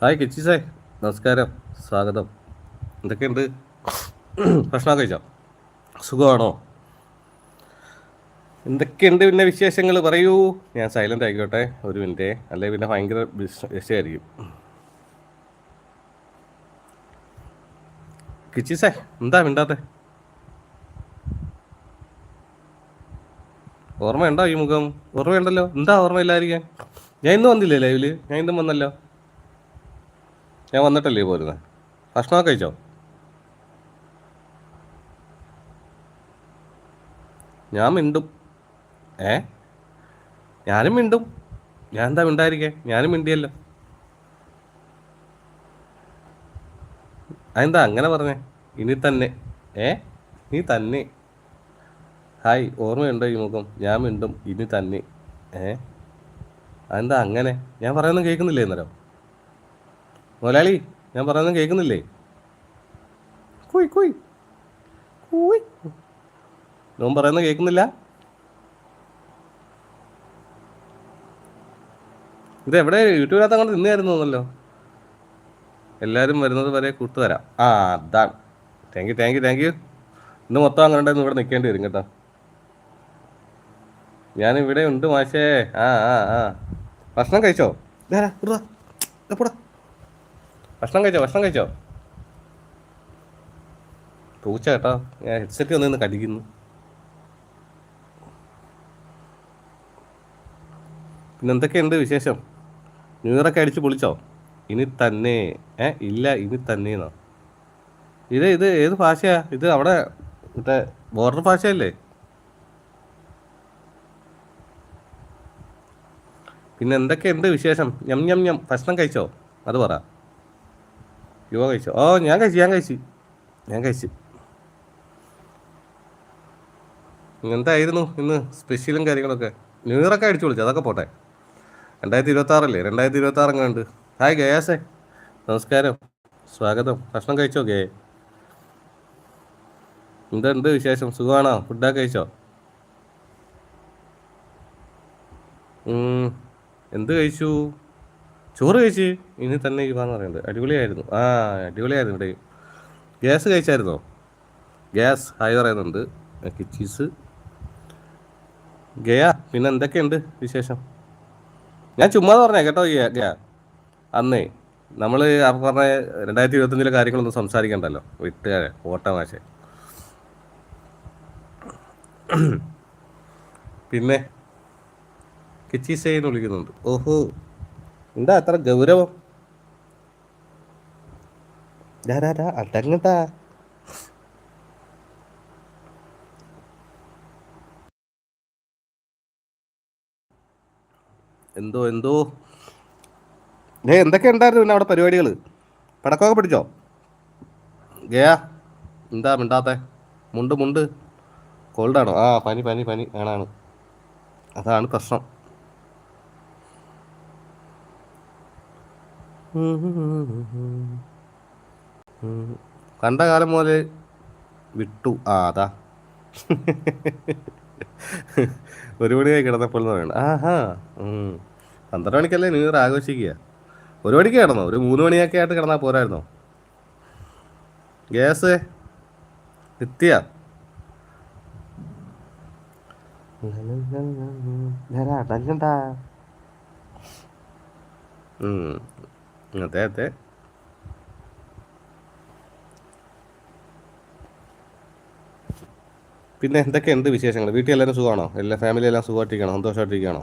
Hi കിച്ചിസേ നമസ്കാരം. സ്വാഗതം. എന്തൊക്കെയുണ്ട്? ഭക്ഷണം കഴിച്ചോ? സുഖമാണോ? എന്തൊക്കെയുണ്ട് പിന്നെ വിശേഷങ്ങൾ പറയൂ. ഞാൻ സൈലന്റ് ആയിക്കോട്ടെ. ഒരു മിനിറ്റേ. അല്ലെങ്കിൽ പിന്നെ ഭയങ്കര വിഷയമായിരിക്കും. കിച്ചിസേ എന്താ മിണ്ടാത്തെ? ഓർമ്മയുണ്ടോ ഈ മുഖം? ഓർമ്മയുണ്ടല്ലോ. എന്താ ഓർമ്മയില്ലായിരിക്കാൻ? ഞാൻ ഇന്ന് വന്നില്ലേ ലൈവിൽ ഞാൻ ഇന്നും വന്നല്ലോ. ഞാൻ വന്നിട്ടല്ലേ പോരുന്നത് ഭക്ഷണമൊക്കെ കഴിച്ചോ? ഞാൻ മിണ്ടും. ഏ? ഞാനും മിണ്ടും. ഞാൻ എന്താ മിണ്ടായിരിക്കേ ഞാനും മിണ്ടിയല്ലോ. അതെന്താ അങ്ങനെ പറഞ്ഞേ? ഇനി തന്നെ. ഏ? നീ തന്നെ. ഹായ് ഓർമ്മയുണ്ടോ ഈ മുഖം? ഞാൻ മിണ്ടും. ഇനി തന്നെ. ഏ? അതെന്താ അങ്ങനെ? ഞാൻ പറയുന്നത് കേൾക്കുന്നില്ലേ അന്നേരം മുതലാളി ഞാൻ പറയുന്നത് കേൾക്കുന്നില്ലേ? കുയ് കുയ് കുയ്. നോൻ പറയുന്നത് കേൾക്കുന്നില്ല? ഇത് എവിടെ? യൂട്യൂബിനകത്ത് അങ്ങോട്ട് നിന്നായിരുന്നു തോന്നല്ലോ എല്ലാവരും വരുന്നത് വരെ കൂട്ടുതരാം ആ അതാണ്. Thank you thank you thank you ഇന്ന് മൊത്തം അങ്ങനെ ഉണ്ടായിരുന്നു ഇവിടെ നിൽക്കേണ്ടി വരും കേട്ടോ. ഞാൻ ഇവിടെ ഉണ്ട് മാഷേ. ആ ആ ആ. ഭക്ഷണം കഴിച്ചോ? പോടാ. ഭക്ഷണം കഴിച്ചോ ഭക്ഷണം കഴിച്ചോ? പൂച്ച കേട്ടോ ഞാൻ ഹെഡ്സെറ്റ് വന്ന് കടിക്കുന്നു. പിന്നെ എന്തൊക്കെയുണ്ട് വിശേഷം? ന്യൂ ഇയർ ഒക്കെ അടിച്ച് പൊളിച്ചോ? ഇനി തന്നെ ഏ ഇല്ല ഇനി തന്നെയെന്നോ? ഇത് ഇത് ഏത് ഭാഷയാ? ഇത് അവിടെ മറ്റേ ബോർഡർ ഭാഷയല്ലേ? പിന്നെ എന്തൊക്കെയുണ്ട് വിശേഷം? ഞം ഞം ഞം ഭക്ഷണം കഴിച്ചോ? അത് പറ. യുവ കഴിച്ചു ഓ ഞാൻ കഴിച്ചു ഞാൻ കഴിച്ചു ഞാൻ കഴിച്ചു എന്തായിരുന്നു ഇന്ന് സ്പെഷ്യലും കാര്യങ്ങളൊക്കെ. ന്യൂ ഇയർ ഒക്കെ അടിച്ചു വിളിച്ചു അതൊക്കെ പോട്ടെ. രണ്ടായിരത്തി ഇരുപത്തി ആറല്ലേ രണ്ടായിരത്തി ഇരുപത്തി ആറ് കണ്ട് ഹായ് ഗയാസേ നമസ്കാരം. സ്വാഗതം. ഭക്ഷണം കഴിച്ചോ ഗേ എന്തുണ്ട് വിശേഷം? സുഖമാണോ? ഫുഡൊക്കെ കഴിച്ചോ? എന്ത് കഴിച്ചു? ചോറ് കഴിച്ച് ഇനി തന്നെ ഇവാന്ന് പറയുന്നത് അടിപൊളിയായിരുന്നു. ആ അടിപൊളിയായിരുന്നു ഇവിടെ. ഗ്യാസ് കഴിച്ചായിരുന്നോ? ഗ്യാസ് ഹായ് പറയുന്നുണ്ട്. കിച്ചീസ് ഗയ പിന്നെ എന്തൊക്കെയുണ്ട് വിശേഷം? ഞാൻ ചുമ്മാ പറഞ്ഞേ കേട്ടോ ഗയ. അന്നേ നമ്മൾ പറഞ്ഞ രണ്ടായിരത്തി ഇരുപത്തഞ്ചിലെ കാര്യങ്ങളൊന്നും സംസാരിക്കണ്ടല്ലോ. വിട്ടുകാരെ ഓട്ടമാശേ പിന്നെ കിച്ചീസേന്ന് വിളിക്കുന്നുണ്ട്. ഓഹോ. എന്താ അത്ര ഗൗരവം? അടങ്ങട്ടാ. എന്തോ എന്തോ? ഏ എന്തൊക്കെ ഉണ്ടായിരുന്നു പിന്നെ അവിടെ പരിപാടികൾ പടക്കമൊക്കെ പിടിച്ചോ? ഗയാ എന്താ മിണ്ടാത്തെ? മുണ്ട് മുണ്ട്. കോൾഡാണോ? ആ പനി പനി പനി. ആണാണ് അതാണ് പ്രശ്നം. കണ്ട കാലം മുതൽ വിട്ടു. ആ അതാ. ഒരു മണിയായി കിടന്നപ്പോൾ എന്ന് പറയണ്ട ആഹാ ഉം. പന്ത്രണ്ട് മണിക്കല്ലേ നീ ഇയർ ആഘോഷിക്കുക? ഒരു മണിക്ക് കിടന്നോ? ഒരു മൂന്ന് മണിയൊക്കെ ആയിട്ട് കിടന്നാൽ പോരായിരുന്നോ? ഗ്യാസ്? എത്തിയ അടങ്ങണ്ടാ അതെ അതെ. പിന്നെ എന്ത് വിശേഷങ്ങൾ? വീട്ടിൽ എല്ലാവരും സുഖമാണോ? എല്ലാ ഫാമിലി എല്ലാം സുഖമായിട്ടിരിക്കണോ സന്തോഷമായിട്ടിരിക്കണോ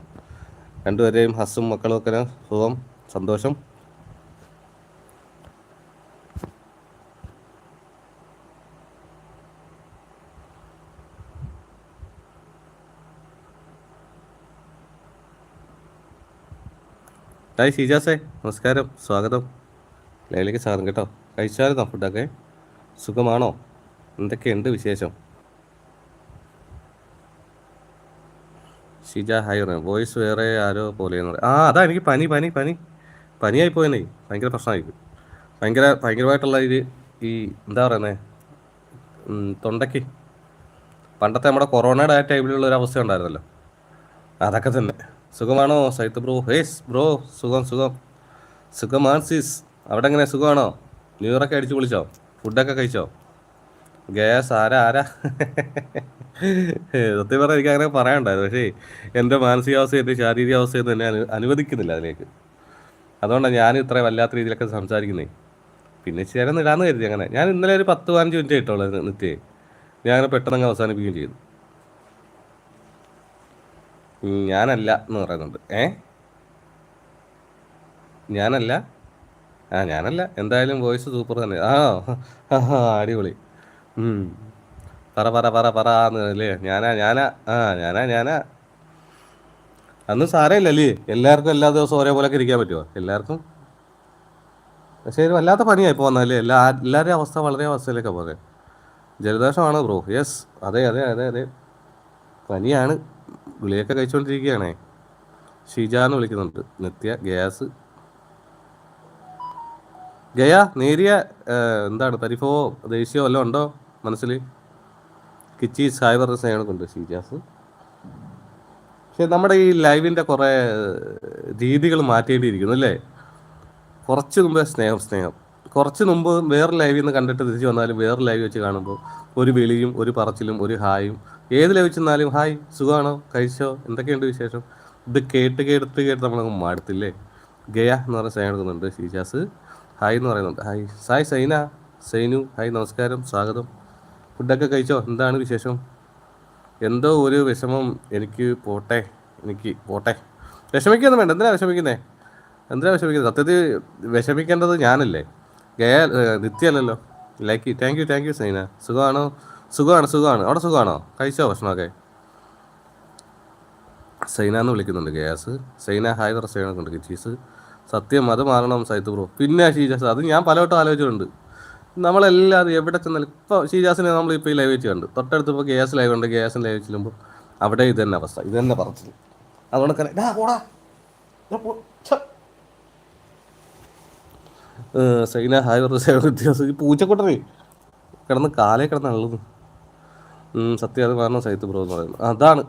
രണ്ടുപേരെയും ഹസ്സും മക്കളും ഒക്കെ സുഖം സന്തോഷം. ഹായ് ഷീജാസേ നമസ്കാരം സ്വാഗതം. ലൈലേക്ക് സ്വാഗതം കേട്ടോ. കഴിച്ചായിരുന്നോ ഫുഡൊക്കെ? സുഖമാണോ? എന്തൊക്കെയുണ്ട് വിശേഷം? ഷിജ ഹായ് പറയാം വോയിസ് വേറെ ആരോ പറയും ആ അതാ എനിക്ക് പനി പനി പനി. പനിയായി പോയെന്നേ. ഭയങ്കര പ്രശ്നമായി. ഭയങ്കര ഭയങ്കരമായിട്ടുള്ള ഇത് ഈ എന്താ പറയുന്നത് തൊണ്ടയ്ക്ക്. പണ്ടത്തെ നമ്മുടെ കൊറോണയുടെ ആ ടൈമിലുള്ള ഒരു അവസ്ഥ ഉണ്ടായിരുന്നല്ലോ. അതൊക്കെ തന്നെ. സുഖമാണോ സൈത്ത് ബ്രോ. ഹേസ് ബ്രോ സുഖം സുഖം. സുഖമാൻസിസ് അവിടെ എങ്ങനെ? സുഖമാണോ? ന്യൂറൊക്കെ അടിച്ചു പൊളിച്ചോ ഫുഡൊക്കെ കഴിച്ചോ? ഗ്യാസ് ആരാ ആരാ? സത്യം പറഞ്ഞാൽ എനിക്ക് അങ്ങനെ പറയാനുണ്ടായിരുന്നു. പക്ഷേ എന്റെ മാനസികാവസ്ഥ എന്റെ ശാരീരികാവസ്ഥയും തന്നെ അനു അനുവദിക്കുന്നില്ല അതിലേക്ക്. അതുകൊണ്ടാണ് ഞാൻ ഇത്ര വല്ലാത്ത രീതിയിലൊക്കെ സംസാരിക്കുന്നത് പിന്നെ ചേരം ഇടാന്ന് കരുതി അങ്ങനെ. ഞാൻ ഇന്നലെ ഒരു പത്ത് പതിനഞ്ച് മിനിറ്റ് ആയിട്ടുള്ളത് നിത്യേ. ഞാൻ അങ്ങനെ പെട്ടെന്ന് അങ്ങ് അവസാനിപ്പിക്കുകയും ചെയ്തു. ഞാനല്ല എന്ന് പറയുന്നുണ്ട്. ഏ? ഞാനല്ല? ആ ഞാനല്ല. എന്തായാലും വോയിസ് സൂപ്പർ തന്നെ. ആ അടിപൊളി. പറ പറ പറ പറ എന്ന് അല്ലേ? ഞാനാ ഞാനാ ആ ഞാനാ ഞാനാ. അന്ന് സാരമില്ല അല്ലേ? എല്ലാവർക്കും എല്ലാ ദിവസവും ഒരേപോലൊക്കെ ഇരിക്കാൻ പറ്റുമോ എല്ലാവർക്കും? പക്ഷേ ഇത് വല്ലാത്ത പണിയായി ഇപ്പോൾ എല്ലാ എല്ലാവരുടെയും അവസ്ഥ വളരെ അവസ്ഥയിലൊക്കെ പോകുന്നത് ജലദോഷമാണ് ബ്രോ. യെസ് അതെ അതെ അതെ അതെ. പനിയാണ്. ഗുളിയൊക്കെ കഴിച്ചുകൊണ്ടിരിക്കുകയാണേ ഷിജ എന്ന് വിളിക്കുന്നുണ്ട്. നിത്യ ഗ്യാസ്. ഗയ നേരിയ എന്താണ്? പരിഭവോ ദേഷ്യമോ വല്ലതും ഉണ്ടോ മനസ്സിൽ കിച്ചി സായ് പറഞ്ഞ ഷീജാസ്. പക്ഷെ നമ്മുടെ ഈ ലൈവിന്റെ കുറേ രീതികൾ മാറ്റേണ്ടിയിരിക്കുന്നു അല്ലേ? കുറച്ച് മുമ്പേ സ്നേഹം സ്നേഹം. കുറച്ച് മുമ്പ് വേറെ ലൈവിൽ നിന്ന് കണ്ടിട്ട് തിരിച്ച് വന്നാലും വേറെ ലൈവ് വെച്ച് കാണുമ്പോൾ ഒരു വിളിയും ഒരു പറച്ചിലും ഒരു ഹായും ഏത് ലഭിച്ചെന്നാലും ചെന്നാലും ഹായ് സുഖമാണോ? കഴിച്ചോ? എന്തൊക്കെയുണ്ട് വിശേഷം? ഇത് കേട്ട് കേട്ട് കേട്ട് നമ്മളങ്ങ് മാടത്തില്ലേ? ഗയ എന്ന് പറഞ്ഞ സൈൻ എടുക്കുന്നുണ്ട് ഷീജാസ് ഹായ് എന്ന് പറയുന്നുണ്ട്. ഹായ്. സായ് സൈന. സൈനു. ഹായ് നമസ്കാരം. സ്വാഗതം. ഫുഡൊക്കെ കഴിച്ചോ? എന്താണ് വിശേഷം? എന്തോ ഒരു വിഷമം എനിക്ക് പോട്ടെ. എനിക്ക് പോട്ടെ. വിഷമിക്കൊന്നും വേണ്ട. എന്തിനാ വിഷമിക്കുന്നേ? എന്തിനാ വിഷമിക്കുന്നത് സത്യത്തിൽ വിഷമിക്കേണ്ടത് ഞാനല്ലേ. ഗയ ഏഹ്, നിത്യല്ലല്ലോ like thank you thank you Saina. സുഖമാണോ? സുഖമാണ് സുഖമാണ്. അവിടെ സുഖമാണോ? കഴിച്ചോ ഭക്ഷണമൊക്കെ? സൈന എന്ന് വിളിക്കുന്നുണ്ട് ഗ്യാസ് സൈന ഹായ് സൈന ഉണ്ട് കിച്ചീസ് സത്യം അത് മാറണം സൈത്ത് ബ്രോ. പിന്നെ ഷീജാസ് അത് ഞാൻ പലവട്ടം ആലോചിച്ചിട്ടുണ്ട്. നമ്മളെല്ലാം എവിടെ ചെന്നാലും ഇപ്പോൾ ഷീജാസിനെ നമ്മൾ ഇപ്പോൾ ഈ ലൈവ് വെച്ച് കണ്ട്. തൊട്ടടുത്ത് ഇപ്പോൾ ഗ്യാസ് ലൈവ് ഉണ്ട്. ഗ്യാസിന് ലൈവ് ചെല്ലുമ്പോൾ അവിടെ ഇത് തന്നെ അവസ്ഥ ഇത് തന്നെ പറച്ചിൽ അതുകൊണ്ട് പോടാ. ഡാ, പോ. ഛ." ഏഹ്, സൈന ഹായ് പറഞ്ഞ പൂച്ചക്കൊട്ടനെ കിടന്ന് കാലേ കിടന്ന് അള്ളുന്നു. ഉം, സത്യം അത് മാറണം സൈത്ത് ബ്രോ എന്ന് പറയുന്നത് അതാണ്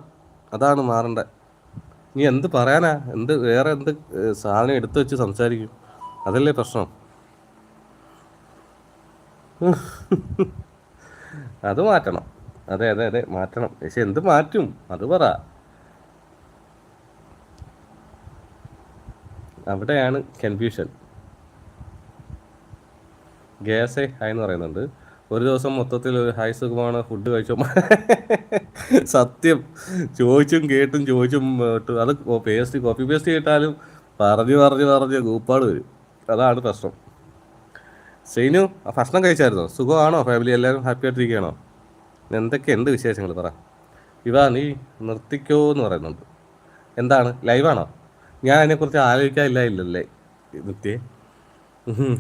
അതാണ് മാറേണ്ട. നീ എന്ത് പറയാനാ? എന്ത് വേറെ എന്ത് സാധനം എടുത്തു വെച്ച് സംസാരിക്കും? അതല്ലേ പ്രശ്നം. അത് മാറ്റണം. അതെ അതെ അതെ മാറ്റണം. പക്ഷെ എന്ത് മാറ്റും? അത് പറ. അവിടെയാണ് കൺഫ്യൂഷൻ ഗ്യാസേ ഹായ് എന്ന് പറയുന്നുണ്ട്. ഒരു ദിവസം മൊത്തത്തിൽ ഒരു ഹായ് സുഖമാണ് ഫുഡ് കഴിച്ചോ? സത്യം. ചോദിച്ചും കേട്ടും ചോദിച്ചും അത് പേസ്റ്റ് കോപ്പി പേസ്റ്റ് കേട്ടാലും പറഞ്ഞു പറഞ്ഞു പറഞ്ഞ് കൂപ്പാട് വരും. അതാണ് പ്രശ്നം. സെയിനു ഭക്ഷണം കഴിച്ചായിരുന്നോ? സുഖമാണോ? ഫാമിലി എല്ലാവരും ഹാപ്പി ആയിട്ടിരിക്കുകയാണോ? എന്ത് വിശേഷങ്ങൾ പറ. ഇവാ നീ നിർത്തിക്കോ എന്ന് പറയുന്നുണ്ട്. എന്താണ്? ലൈവാണോ ഞാൻ അതിനെക്കുറിച്ച് ആലോചിക്കാനില്ല ഇല്ലല്ലേ നിത്യേ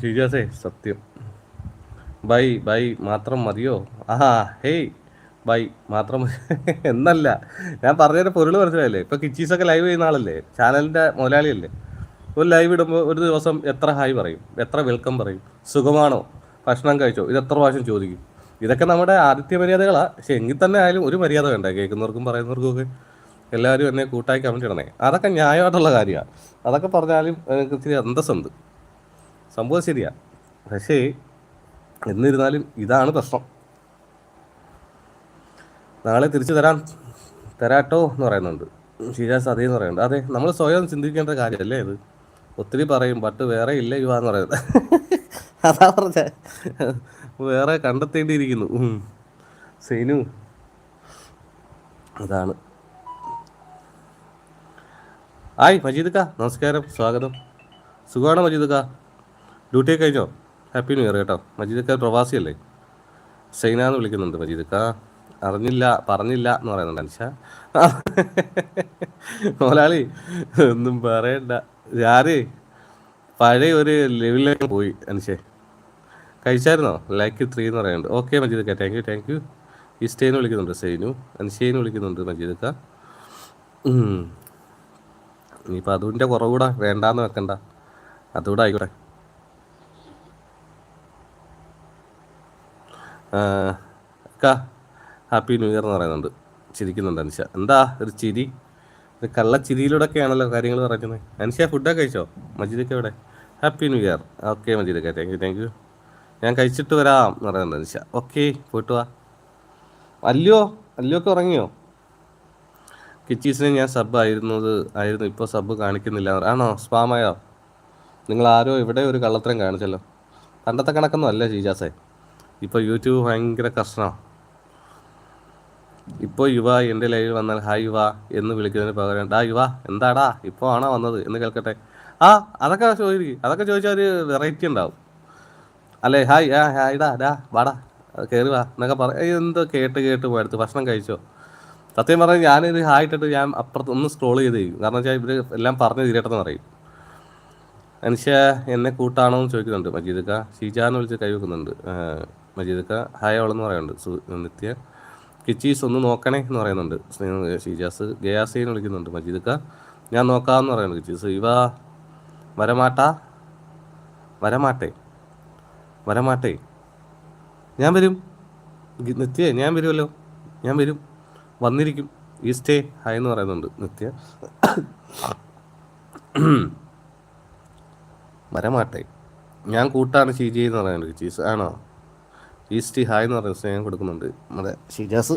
ഷീജാസേ സത്യം. ബൈ ബൈ മാത്രം മതിയോ? ആ ഹേയ് ബൈ മാത്രം എന്നല്ല ഞാൻ പറഞ്ഞതിന്റെ പൊരുൾ മനസ്സിലായില്ലേ? ഇപ്പൊ കിച്ചീസൊക്കെ ലൈവ് ചെയ്യുന്ന ആളല്ലേ? ചാനലിന്റെ മുതലാളിയല്ലേ? ഒരു ലൈവ് ഇടുമ്പോൾ ഒരു ദിവസം എത്ര ഹായ് പറയും? എത്ര വെൽക്കം പറയും? സുഖമാണോ? ഭക്ഷണം കഴിച്ചോ? ഇത് എത്ര പ്രാവശ്യം ചോദിക്കും? ഇതൊക്കെ നമ്മുടെ ആദിത്യ മര്യാദകളാണ് പക്ഷെ എങ്കിൽ തന്നെ ആയാലും ഒരു മര്യാദ വേണ്ട? കേൾക്കുന്നവർക്കും പറയുന്നവർക്കും ഒക്കെ. എല്ലാവരും എന്നെ കൂട്ടായി കമന്റ് ഇടണേ. അതൊക്കെ ന്യായമായിട്ടുള്ള കാര്യമാണ് അതൊക്കെ പറഞ്ഞാലും എനിക്ക് ഇച്ചിരി അന്തസ്സുണ്ട്. സംഭവം ശരിയാണ് പക്ഷേ എന്നിരുന്നാലും ഇതാണ് പ്രശ്നം. നാളെ തിരിച്ചു തരാൻ തരാട്ടോ എന്ന് പറയുന്നുണ്ട്. ഷീജാസ് അതേ എന്ന് പറയുന്നുണ്ട്. അതെ നമ്മൾ സ്വയം ചിന്തിക്കേണ്ട കാര്യമല്ലേ ഇത്? ഒത്തിരി പറയും ബട്ട് വേറെ ഇല്ല യുവ എന്ന് പറയുന്നത്. അതാ പറഞ്ഞ. വേറെ കണ്ടെത്തേണ്ടിയിരിക്കുന്നു. സൈനു. അതാണ്. ഹായ് മജീദ്ക്ക നമസ്കാരം സ്വാഗതം. സുഖമാണോ മജീദ്ക്ക? ഡ്യൂട്ടി കഴിഞ്ഞോ? ഹാപ്പി ന്യൂ ഇയർ കേട്ടോ. മജീദക്ക പ്രവാസിയല്ലേ? സൈന എന്ന് വിളിക്കുന്നുണ്ട് മജീദക്ക. അറിഞ്ഞില്ല പറഞ്ഞില്ല എന്ന് പറയുന്നുണ്ട് അനുഷ. മോലാളി ഒന്നും പറയണ്ട. ആരേ പഴയ ഒരു ലെവലിലേക്ക് പോയി അനുഷേ. കഴിച്ചായിരുന്നോ? ലൈക്ക് ത്രീ എന്ന് പറയുന്നുണ്ട്. ഓക്കെ മജീദക്ക താങ്ക് യു താങ്ക് യു ഇസ്റ്റേന്ന് വിളിക്കുന്നുണ്ട് സൈനു. അനുഷേന്ന് വിളിക്കുന്നുണ്ട് മജീദക്ക. ഇനിയിപ്പോൾ അതിന്റെ കുറവുകൂടെ. വേണ്ടാന്ന് വെക്കണ്ട. അതുകൂടെ ആയിക്കോട്ടെ. അക്ക ഹാപ്പി ന്യൂ ഇയർ എന്ന് പറയുന്നുണ്ട്. ചിരിക്കുന്നുണ്ട് അനിഷ. എന്താ ഒരു ചിരി? ഒരു കള്ളച്ചിരിയിലൂടെയൊക്കെയാണല്ലോ കാര്യങ്ങൾ പറയുന്നത് അനിഷ ഫുഡൊക്കെ കഴിച്ചോ? മജീദൊക്കെ എവിടെ? Happy new year. ഓക്കെ മജീദൊക്കെ താങ്ക് യു താങ്ക് യു ഞാൻ കഴിച്ചിട്ട് വരാം എന്ന് പറയുന്നുണ്ട് അനിഷ. ഓക്കെ പോയിട്ട് വാ. അല്ലയോ അല്ലയൊക്കെ ഉറങ്ങിയോ? കിച്ചീസിന് ഞാൻ സബ് ആയിരുന്നത് ആയിരുന്നു. ഇപ്പോൾ സബ് കാണിക്കുന്നില്ല. ആണോ? സ്പാമായോ നിങ്ങൾ ആരോ ഇവിടെ ഒരു കള്ളത്തരം കാണിച്ചല്ലോ. പണ്ടത്തെ കണക്കൊന്നും അല്ല ഷീജാസേ. ഇപ്പോൾ യൂട്യൂബ് ഭയങ്കര കഷ്ടമാണ് ഇപ്പോൾ യുവ എന്റെ ലൈവിൽ വന്നാൽ ഹായ് യുവ എന്ന് വിളിക്കുന്നതിന് പകരം ഡാ യുവ എന്താടാ? ഇപ്പോൾ ആണോ വന്നത്? എന്ന് കേൾക്കട്ടെ. ആ അതൊക്കെ ചോദിക്കും അതൊക്കെ ചോദിച്ചാൽ ഒരു വെറൈറ്റി ഉണ്ടാവും. അല്ലേ? ഹായ് ആ ഹായ് ഡാ ഡാ വാടാ കയറി വാ എന്നൊക്കെ പറയാം എന്തോ കേട്ട് കേട്ട് പോയെടുത്ത് ഭക്ഷണം കഴിച്ചോ. സത്യം പറഞ്ഞാൽ ഞാനിത് ഹായ് ഇട്ടിട്ട് ഞാൻ അപ്പുറത്ത് ഒന്ന് സ്ക്രോൾ ചെയ്ത് ചെയ്യും. കാരണം വെച്ചാൽ ഇവർ എല്ലാം പറഞ്ഞ് തീരട്ടെന്ന് പറയും. മനുഷ്യ എന്നെ കൂട്ടാണോ എന്ന് ചോദിക്കുന്നുണ്ട് മജീദക്ക ഷീജാന്ന് വിളിച്ച് കൈവെക്കുന്നുണ്ട്. മജീദക്ക ഹായ് അവളെന്ന് പറയുന്നുണ്ട്. നിത്യ കിച്ചീസ് ഒന്ന് നോക്കണേ എന്ന് പറയുന്നുണ്ട്. ഷീജാസ് ഗയാസീന്ന് വിളിക്കുന്നുണ്ട് മജീദക്ക. ഞാൻ നോക്കാമെന്ന് പറയുന്നുണ്ട് കിച്ചീസ്. ഇവ വരമാട്ടാ വരമാട്ടെ വരമാട്ടെ. ഞാൻ വരും. നിത്യ ഞാൻ വരുമല്ലോ ഞാൻ വരും. വന്നിരിക്കും. ഈ സ്റ്റേ ഹായ് എന്ന് പറയുന്നുണ്ട് നിത്യ. വരമാട്ടെ. ഞാൻ കൂട്ടാണ് ഷീജി എന്ന് പറയുന്നുണ്ട് ചീസ് ആണോ? ഈസ്റ്റ് ഹായ് എന്ന് പറയുന്ന സ്നേഹം കൊടുക്കുന്നുണ്ട്. നമ്മുടെ ഷിജാസ്.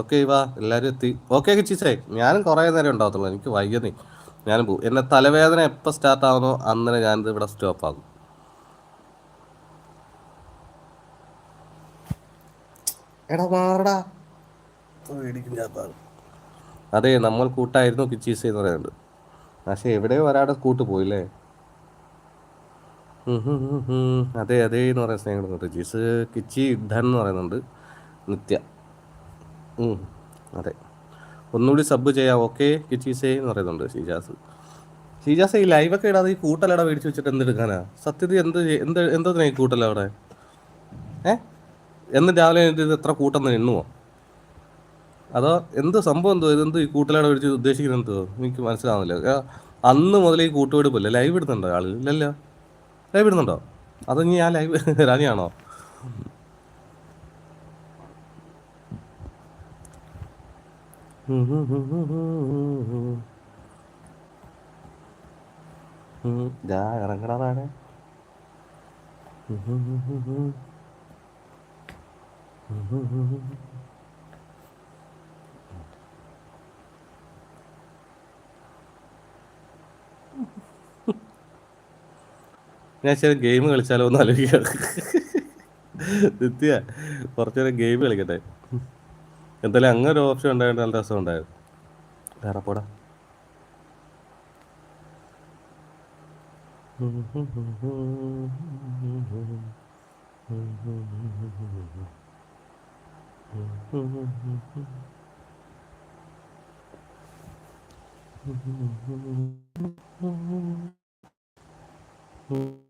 ഓക്കെ വാ എല്ലാവരും എത്തി. ഓക്കെ ചീച്ചേ ഞാനും കുറേ നേരം ഉണ്ടാകത്തുള്ളൂ എനിക്ക് വൈകുന്നേ ഞാനും പോകും എന്നെ തലവേദന എപ്പോൾ സ്റ്റാർട്ട് ആവുന്നോ അന്നേരം ഞാനിത് ഇവിടെ സ്റ്റോപ്പ് ആകും എടാ മാറടാ. പേടിക്കും ഞാൻ പാടും. അതെ നമ്മൾ കൂട്ടായിരുന്നു കിച്ചീസ് എന്ന് പറയുന്നുണ്ട് പക്ഷേ എവിടെയോ ഒരാടെ കൂട്ട് പോയില്ലേ. അതെ അതെ എന്ന് പറയുന്ന സ്നേഹം കൊടുക്കുന്നുണ്ട് കിച്ചി ധൻ എന്ന് പറയുന്നുണ്ട്. നിത്യ. അതെ. ഒന്നുകൂടി സബ് ചെയ്യാം. ഓക്കെ കിച്ചീസേ എന്ന് പറയുന്നുണ്ട് ഷീജാസ്. ഷീജാസ് ഈ ലൈവൊക്കെ ഇടാതെ ഈ കൂട്ടലട മേടിച്ച് വെച്ചിട്ട് എന്തെടുക്കാനാ? സത്യത്തിൽ എന്ത് എന്ത് എന്തതിനാ ഈ കൂട്ടലവിടെ ഏ? എന്ന് രാവിലെ എത്ര കൂട്ടം എണ്ണുമോ അതോ എന്ത് സംഭവം എന്തോ? ഇതെന്തോ ഈ കൂട്ടിലാണ് വിളിച്ച് ഉദ്ദേശിക്കുന്നത് എന്തോ? എനിക്ക് മനസ്സിലാവുന്നില്ല. അന്ന് മുതൽ ഈ കൂട്ടുവെടുപ്പല്ലേ ലൈവ് ഇടുന്നുണ്ടോ ആൾ? ഇല്ലല്ലോ. ലൈവ് ഇടുന്നുണ്ടോ? അതോ ഇനി ആ ലൈവ് ഹും ദാ ഇറങ്ങടാ ഞാൻ ചില ഗെയിം കളിച്ചാലോ ഒന്ന് ആലോചിക്കാം നിത്യ കുറച്ചു നേരം ഗെയിം കളിക്കട്ടെ. എന്തായാലും അങ്ങനെ ഒരു ഓപ്ഷൻ ഉണ്ടായിട്ട് നല്ല രസം ഉണ്ടായിരുന്നു വേറെ പോടാ. Mm-hmm.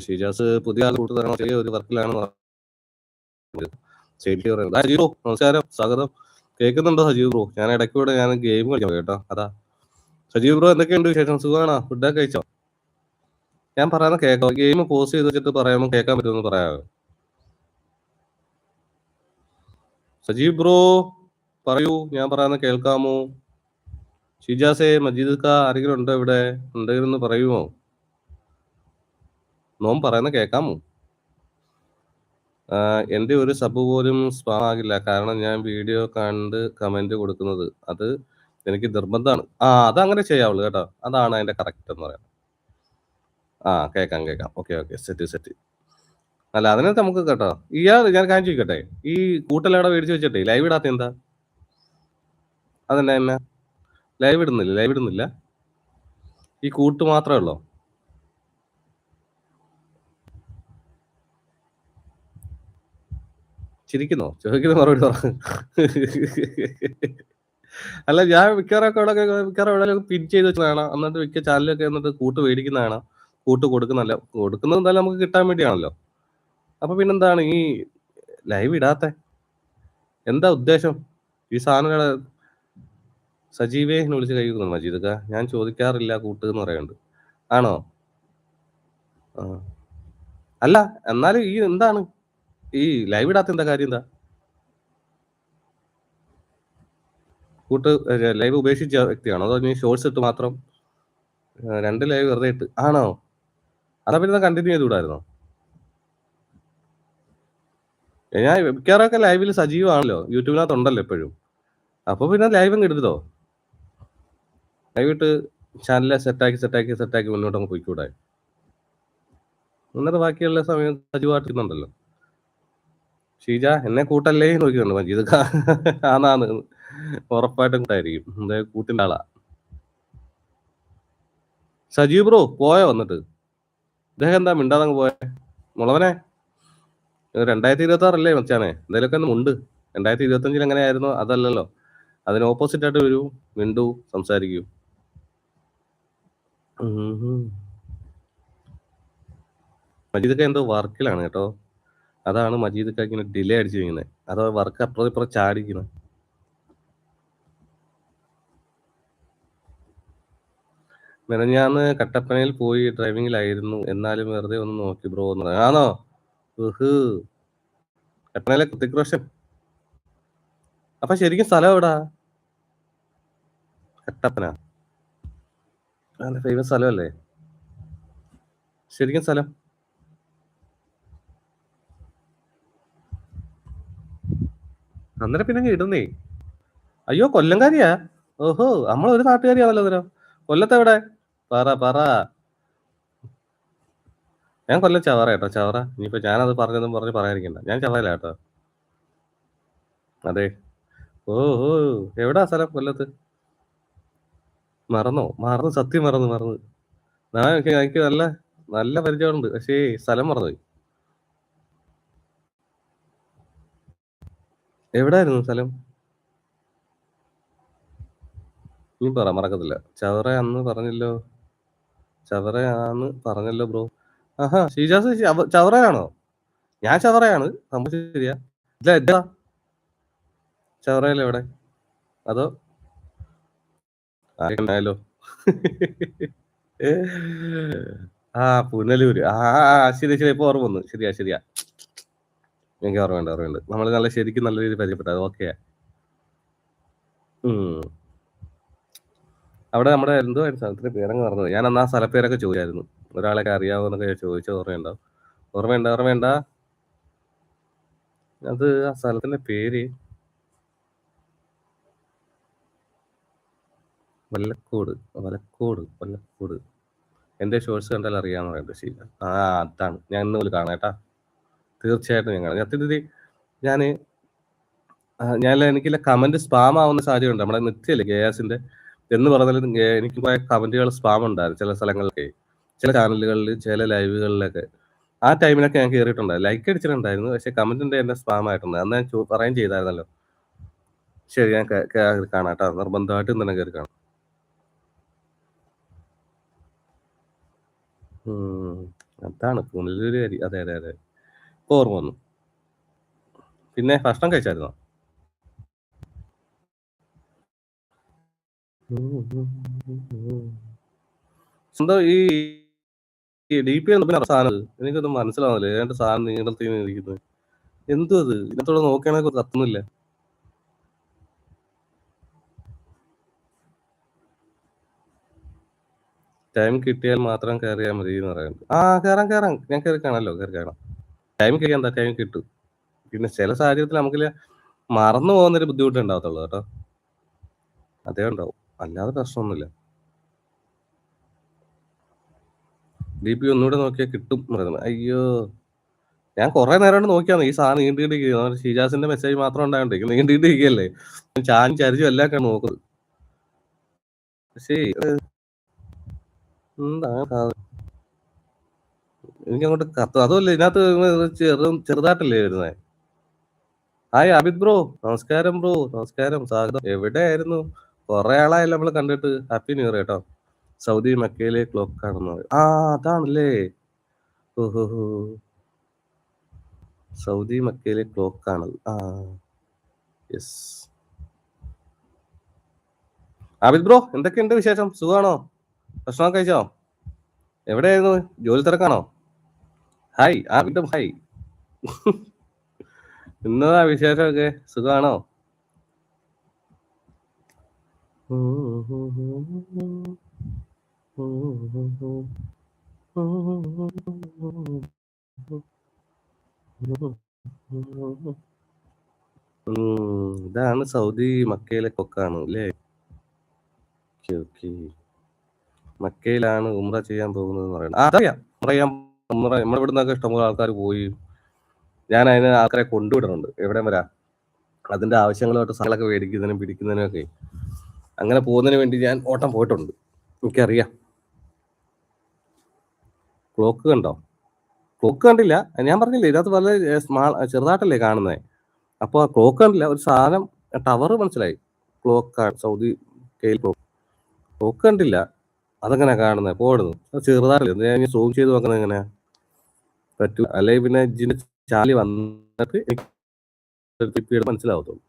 ഷീജാസ് പുതിയ ആൾ കൂട്ടു തരണം ചെറിയ ഒരു വർക്കിലാണ് ബ്രോ നമസ്കാരം സ്വാഗതം. കേൾക്കുന്നുണ്ടോ സജീവ് ബ്രോ? ഞാൻ ഇടയ്ക്കൂടെ ഞാൻ ഗെയിം കളിക്കാം കേട്ടോ. അതാ. സജീവ് ബ്രോ എന്തൊക്കെയുണ്ട് വിശേഷം? സുഖമാണോ? ഫുഡൊക്കെ കഴിച്ചോ? ഞാൻ പറയുന്ന കേക്കോ ഗെയിം പോസ് ചെയ്ത് വെച്ചിട്ട് പറയാമോ കേൾക്കാൻ പറ്റുമെന്ന് പറയാമോ? സജീവ് ബ്രോ പറയൂ. ഞാൻ പറയുന്ന കേൾക്കാമോ? ഷിജാസേ മജീദ് കാ ആരെങ്കിലും ഉണ്ടോ ഇവിടെ? ഉണ്ടെന്ന് പറയുമോ? നോം പറയുന്ന കേൾക്കാമോ? ആ, എന്റെ ഒരു സബ് പോലും സ്പാം ആകില്ല. കാരണം ഞാൻ വീഡിയോ കണ്ട് കമന്റ് കൊടുക്കുന്നത് അത് എനിക്ക് നിർബന്ധമാണ്. ആ അതങ്ങനെ ചെയ്യാവുള്ളൂ കേട്ടോ. അതാണ് അതിന്റെ കറക്റ്റ് എന്ന് പറയുന്നത്. ആ കേൾക്കാം കേൾക്കാം. ഓക്കെ ഓക്കെ സെറ്റ് സെറ്റ് അല്ല അതിനെ നമുക്ക് കേട്ടോ. ഇയാൾ ഞാൻ കാണിച്ചു ചോദിക്കട്ടെ ഈ കൂട്ടലവിടെ മേടിച്ച് വെച്ചിട്ടെ ലൈവ് ഇടാത്ത എന്താ? അതെന്നെ എന്നാ ലൈവ് ഇടുന്നില്ല ലൈവ് ഇടുന്നില്ല. ഈ കൂട്ട് മാത്രമേ ഉള്ളോ? ചിരിക്കുന്നോ? ചോദിക്കുന്ന മറുപടി പറഞ്ഞു അല്ല ഞാൻ മിക്കവാറൊക്കെ ഇവിടെ മിക്കവാറും എവിടെ പിൻ ചെയ്ത് വെച്ചതാണ്. എന്നിട്ട് മിക്ക ചാനലൊക്കെ എന്നിട്ട് കൂട്ട് മേടിക്കുന്നതാണ്. കൂട്ട് കൊടുക്കുന്നല്ല. കൊടുക്കുന്നത് എന്തായാലും നമുക്ക് കിട്ടാൻ വേണ്ടിയാണല്ലോ. അപ്പൊ പിന്നെന്താണ്? ഈ ലൈവ് ഇടാത്ത. എന്താ ഉദ്ദേശം? ഈ സാധനങ്ങളെ സജീവേ വിളിച്ച് കഴിക്കുന്നു മജീദക്ക ഞാൻ ചോദിക്കാറില്ല കൂട്ട് എന്ന് പറയുന്നുണ്ട്. ആണോ? അല്ല എന്നാലും ഈ എന്താണ്? ഈ ലൈവ് ഇടാത്ത എന്താ കാര്യം എന്താ? കൂട്ട് ലൈവ് ഉപേക്ഷിച്ച വ്യക്തിയാണോ? അതോ നീ ഷോർട്സ് ഇട്ട് മാത്രം രണ്ട് ലൈവ് വെറുതെ ഇട്ട്? ആണോ? അതാ പിന്നെ കണ്ടിന്യൂ ചെയ്തുകൂടായിരുന്നോ ഞാൻ മിക്കവാറൊക്കെ ലൈവിൽ സജീവമാണല്ലോ യൂട്യൂബിനകത്ത് ഉണ്ടല്ലോ എപ്പോഴും. അപ്പൊ പിന്നെ ലൈവും കിടരുതോ ലൈവ് ഇട്ട് ചാനലിലെ സെറ്റാക്കി സെറ്റാക്കി സെറ്റാക്കി മുന്നോട്ട് അങ്ങ് പോയിക്കൂടായി എന്നിട്ട് ബാക്കിയുള്ള സമയം സജീവമായിട്ടിരുന്നുണ്ടല്ലോ ഷീജ എന്നെ കൂട്ടല്ലേ നോക്കിയിട്ടുണ്ട് മജീദ്. ആന്നാന്ന്. ഉറപ്പായിട്ടും കൂട്ടായിരിക്കും. എന്താ കൂട്ടിന്റെ ആളാ? സജീവ് ബ്രോ പോയോ വന്നിട്ട്? ഇദ്ദേഹം എന്താ മിണ്ടാതങ്ങ് പോയെ? മുളവനെ? രണ്ടായിരത്തി ഇരുപത്തി ആറല്ലേ മച്ചാനെ? എന്തായാലൊക്കെ ഒന്ന് ഉണ്ട് രണ്ടായിരത്തി ഇരുപത്തി അഞ്ചിൽ എങ്ങനെയായിരുന്നു? അതല്ലല്ലോ. അതിന് ഓപ്പോസിറ്റ് ആയിട്ട് വരൂ മിണ്ടു സംസാരിക്കൂ. മജീദൊക്കെ എന്തോ വർക്കിലാണ് കേട്ടോ. അതാണ് മജീദ് ഇങ്ങനെ ഡിലേ അടിച്ചു വയ്ക്കുന്നത് അതോ വർക്ക് അപ്പുറം ഇപ്പുറം ചാടിക്കുന്നത് മെനഞ്ഞാന്ന് കട്ടപ്പനയിൽ പോയി ഡ്രൈവിംഗിലായിരുന്നു എന്നാലും വെറുതെ ഒന്ന് നോക്കി ബ്രോ എന്ന്. ആണോ കട്ടപ്പനയിലെ കൃത്തിക്രോഷൻ അപ്പൊ ശരിക്കും സ്ഥലം എവിടാ? കട്ടപ്പന. ഫേമസ് സ്ഥലമല്ലേ? ശരിക്കും സ്ഥലം. അന്നേരം പിന്നെ ഇടുന്നേ. അയ്യോ കൊല്ലംകാരിയാ? ഓഹോ നമ്മൾ ഒരു നാട്ടുകാരിയാണല്ലോ അന്നേരം. കൊല്ലത്തെവിടെ? പറ പറ. ഞാൻ കൊല്ലം ചവറ കേട്ടോ ചവറ. ഇനിയിപ്പോ ഞാനത് പറഞ്ഞതും പറഞ്ഞ് പറയാതിരിക്കണ്ട. ഞാൻ ചവറയില്ല കേട്ടോ. അതെ. ഓ ഓ എവിടാ സ്ഥലം കൊല്ലത്ത്? മറന്നോ? മറന്നു സത്യം മറന്നു മറന്നു. ഞാൻ എനിക്ക് നല്ല നല്ല പരിചയമുണ്ട്. പക്ഷേ സ്ഥലം മറന്നുപോയി. എവിടായിരുന്നു സ്ഥലം? നീ പറ മറക്കത്തില്ല. ചവറ അന്ന് പറഞ്ഞല്ലോ. ചവറയാന്ന് പറഞ്ഞല്ലോ ബ്രോ. ആഹാ ഷീജാസ് ചവ- ചവറയാണോ? ഞാൻ ചവറയാണ് സംഭവം ശരിയാ. ചവറയല്ലേ എവിടെ അതോ? ആയാലോ ആ പുനലൂര്. ആ, ശരി ശരി ഇപ്പൊ ഓർമ്മ വന്നു. ശരിയാ ശരിയാ. എനിക്ക് ഓർമ്മയുണ്ട് ഓർമ്മയുണ്ട് നമ്മൾ നല്ല ശരിക്കും നല്ല രീതിയിൽ പരിചയപ്പെട്ടത് ഓക്കെ അവിടെ നമ്മുടെ എന്തോ ആയിരുന്നു സ്ഥലത്തിന്റെ പേരങ്ങ് പറഞ്ഞത് ഞാൻ അന്ന് ആ സ്ഥലപ്പേരൊക്കെ ചോദിച്ചായിരുന്നു. ഒരാളൊക്കെ അറിയാവോ എന്നൊക്കെ ചോദിച്ച ഓർമ്മയുണ്ടോ? ഓർമ്മയുണ്ട ഓർമ്മയുണ്ട? അത് ആ സ്ഥലത്തിന്റെ പേര് വല്ലക്കോട്. വലക്കോട് വല്ലക്കോട്. എന്റെ ഷോർട്സ് കണ്ടാൽ അറിയാന്ന് പറയുന്നത് ശരി ആ അതാണ്. ഞാൻ ഇന്ന് പോലും കാണാം കേട്ടാ. തീർച്ചയായിട്ടും ഞങ്ങൾ. സത്യത്തിൽ ഞാൻ ഞാൻ എനിക്ക് കമന്റ് സ്പാം ആവുന്ന സാഹചര്യമുണ്ട്. നമ്മുടെ നിത്യല്ലേ ഗേയാസിന്റെ എന്ന് പറഞ്ഞാൽ എനിക്ക് പോയ കമന്റുകൾ സ്പാം ഉണ്ടായിരുന്നു ചില സ്ഥലങ്ങളിലൊക്കെ. ചില ചാനലുകളിൽ ചില ലൈവുകളിലൊക്കെ ആ ടൈമിലൊക്കെ ഞാൻ കയറിയിട്ടുണ്ട് ലൈക്ക് അടിച്ചിട്ടുണ്ടായിരുന്നു. പക്ഷെ കമന്റിന്റെ എന്നെ സ്പാം ആയിട്ടുണ്ട്. അന്ന് ഞാൻ പറയും ചെയ്തായിരുന്നല്ലോ. ശരി ഞാൻ കാണാം കേട്ടോ നിർബന്ധമായിട്ടും തന്നെ കയറി കാണാം. അതാണ് കാര്യം അതെ, അതെ, അതെ. ഓർമ്മ വന്നു. പിന്നെ ഭക്ഷണം കഴിച്ചായിരുന്നോ? സ്വന്തം ഈ ഈ ഡിപി പിന്നെ സാധനം എനിക്കൊന്നും മനസ്സിലാവുന്നില്ല. ഏതാണ്ട് സാധനം നീളത്തിൽ ഇരിക്കുന്നത്. എന്തുവാ അത് ഇതിനകത്തൂടെ നോക്കുകയാണെങ്കിൽ കത്തുന്നില്ല. ടൈം കിട്ടിയാൽ മാത്രം കയറിയാൽ മതി എന്ന് പറയുന്നത് ആ കേറാം, കേറാം. ഞാൻ കയറി കാണാമല്ലോ കയറി കാണാം. ടൈം കഴിയാൻ ടൈം കിട്ടും. പിന്നെ ചില സാഹചര്യത്തിൽ നമുക്കില്ല മറന്നു പോകുന്നൊരു ബുദ്ധിമുട്ട് ഉണ്ടാവത്തുള്ളൂ കേട്ടോ. അതേ ഉണ്ടാവും. അല്ലാതെ പ്രശ്നമൊന്നുമില്ല. ഡിപി ഒന്നുകൂടെ നോക്കിയാൽ കിട്ടും പറയുന്നത് അയ്യോ! ഞാൻ കുറെ നേരം കൊണ്ട് നോക്കിയാന്ന് ഈ സാധനം നീണ്ടിട്ടിരിക്കുന്നത്. ഷിജാസിന്റെ മെസ്സേജ് മാത്രം ഉണ്ടായോണ്ട് നീണ്ടിട്ടിരിക്കല്ലേ ചാൻ ചരിച്ചും എല്ലാം ഒക്കെ നോക്കുന്നത്. പക്ഷേ എന്താണ്? എനിക്കങ്ങോട്ട് കത്ത് അതുമല്ല ഇതിനകത്ത് ചെറു ചെറുതായിട്ടല്ലേ വരുന്നത് ഹായ് അബിദ് ബ്രോ. നമസ്കാരം ബ്രോ. നമസ്കാരം. സ്വാഗതം. എവിടെയായിരുന്നു? കുറെ ആളായല്ലോ നമ്മൾ കണ്ടിട്ട്. ഹാപ്പി ന്യൂ ഇയർ കേട്ടോ. സൗദി മക്കയിലെ ക്ലോക്ക് ആണെന്ന്. ആ അതാണല്ലേ. ഓഹോ സൗദി മക്കയിലെ ക്ലോക്ക് ആണ്. ആ. യെസ്. ആബിദ് ബ്രോ എന്തൊക്കെയുണ്ട് വിശേഷം? സുഖമാണോ ഭക്ഷണം കഴിച്ചോ? എവിടെയായിരുന്നു? ജോലി തിരക്കാണോ? ഹായ്. ആ വീണ്ടും ഹായ്. എന്നതാ വിശേഷമൊക്കെ? സുഖമാണോ. ഇതാണ് സൗദി മക്കയിലെ കൊക്കാണ് അല്ലേ? Okay okay. മക്കയിലാണ് ഉമ്ര ചെയ്യാൻ പോകുന്നത് പറയുന്നത്. ആ അതറിയാം. ഉമ്ര ചെയ്യാൻ ഉംറ നമ്മുടെ ഇവിടെ നിന്നൊക്കെ ഇഷ്ടംപോലെ ആൾക്കാർ പോയി. ഞാൻ അതിന് ആൾക്കാരെ കൊണ്ടുവിടുന്നുണ്ട്. എവിടെ വരാ അതിന്റെ ആവശ്യങ്ങളുമായിട്ട് സാധനങ്ങളൊക്കെ മേടിക്കുന്നതിനും പിടിക്കുന്നതിനും ഒക്കെ അങ്ങനെ പോകുന്നതിന് വേണ്ടി ഞാൻ ഓട്ടം പോയിട്ടുണ്ട്. എനിക്കറിയാം. ക്ലോക്ക് കണ്ടോ? ക്ലോക്ക് കണ്ടില്ല. ഞാൻ പറഞ്ഞില്ലേ ഇതിനകത്ത് വളരെ സ്മാൾ ചെറുതായിട്ടല്ലേ കാണുന്നത്. അപ്പോൾ ക്ലോക്ക് കണ്ടില്ല. ഒരു സാധനം ടവർ മനസ്സിലായി. ക്ലോക്ക് സൗദി കെയിൽ ക്ലോക്ക്. ക്ലോക്ക് കണ്ടില്ല. അതെങ്ങനെ കാണുന്നത്? പോടുന്നു. അത് ചെറുതായിട്ടല്ലേ. ഞാൻ സൂം ചെയ്ത് നോക്കുന്നത് എങ്ങനെയാ? പറ്റൂ. അല്ലെങ്കിൽ പിന്നെ ഇതിന്റെ ചാലി വന്നിട്ട് എനിക്ക് മനസ്സിലാവത്തുള്ളൂ.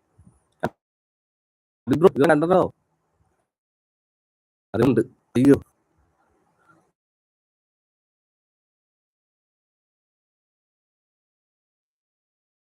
കണ്ടല്ലോ. അതുണ്ട്. അയ്യോ